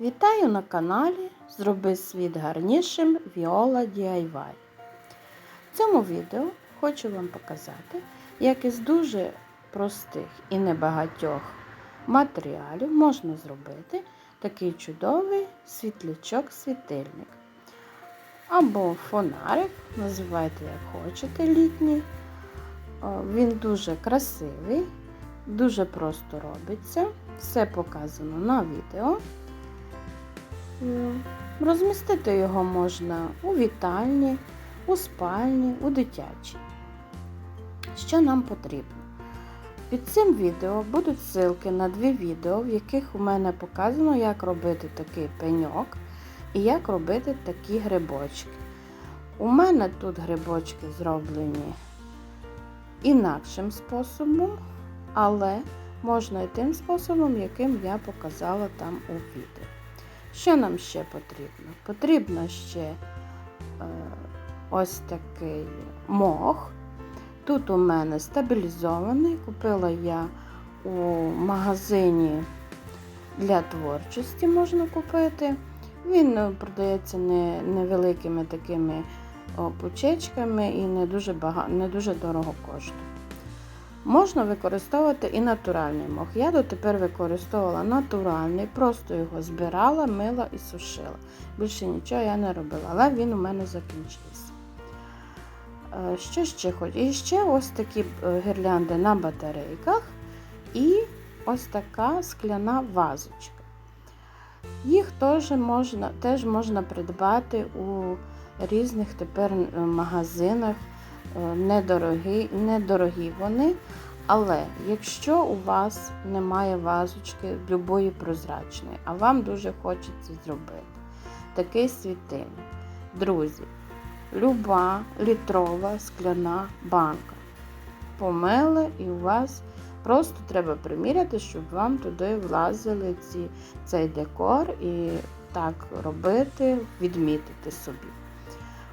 Вітаю на каналі Зроби світ гарнішим Viola DIY. В цьому відео хочу вам показати, як із дуже простих і небагатьох матеріалів можна зробити такий чудовий світлячок-світильник. Або фонарик, називайте як хочете літній. Він дуже красивий, дуже просто робиться. Все показано на відео. Розмістити його можна у вітальні, у спальні, у дитячій. Що нам потрібно? Під цим відео будуть ссылки на дві відео, в яких у мене показано, як робити такий пеньок і як робити такі грибочки. У мене тут грибочки зроблені інакшим способом, але можна і тим способом, яким я показала там у відео. Що нам ще потрібно? Потрібно ще е, ось такий мох. Тут у мене стабілізований, купила я у магазині для творчості можна купити. Він е, продається невеликими такими пучечками і не дуже, бага... не дуже дорого коштує. Можна використовувати і натуральний мох. Я дотепер використовувала натуральний, просто його збирала, мила і сушила. Більше нічого я не робила, але він у мене закінчився. Е, Що ще хочу? І ще ось такі е, гірлянди на батарейках і ось така скляна вазочка. Їх теж можна, теж можна придбати у різних тепер е, магазинах. Е, недорогі, недорогі вони. Але якщо у вас немає вазочки любої прозрачної, а вам дуже хочеться зробити такий світильник, друзі, люба літрова скляна банка. Помили і у вас просто треба приміряти, щоб вам туди влазили ці, цей декор і так робити, відмітити собі.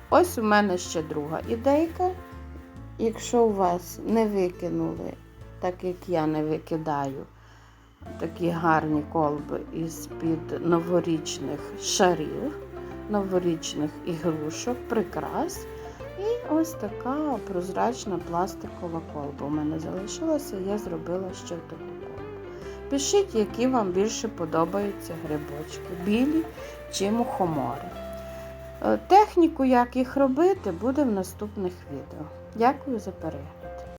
Ось у мене ще друга ідейка. Якщо у вас не викинули, так як я не викидаю, такі гарні колби із-під новорічних шарів, новорічних ігрушок, прикрас. І ось така прозрачна пластикова колба у мене залишилася, я зробила ще таку колбу. Пишіть, які вам більше подобаються грибочки, білі чи мухомори. Е, Техніку, як їх робити, буде в наступних відео. Дякую за перегляд.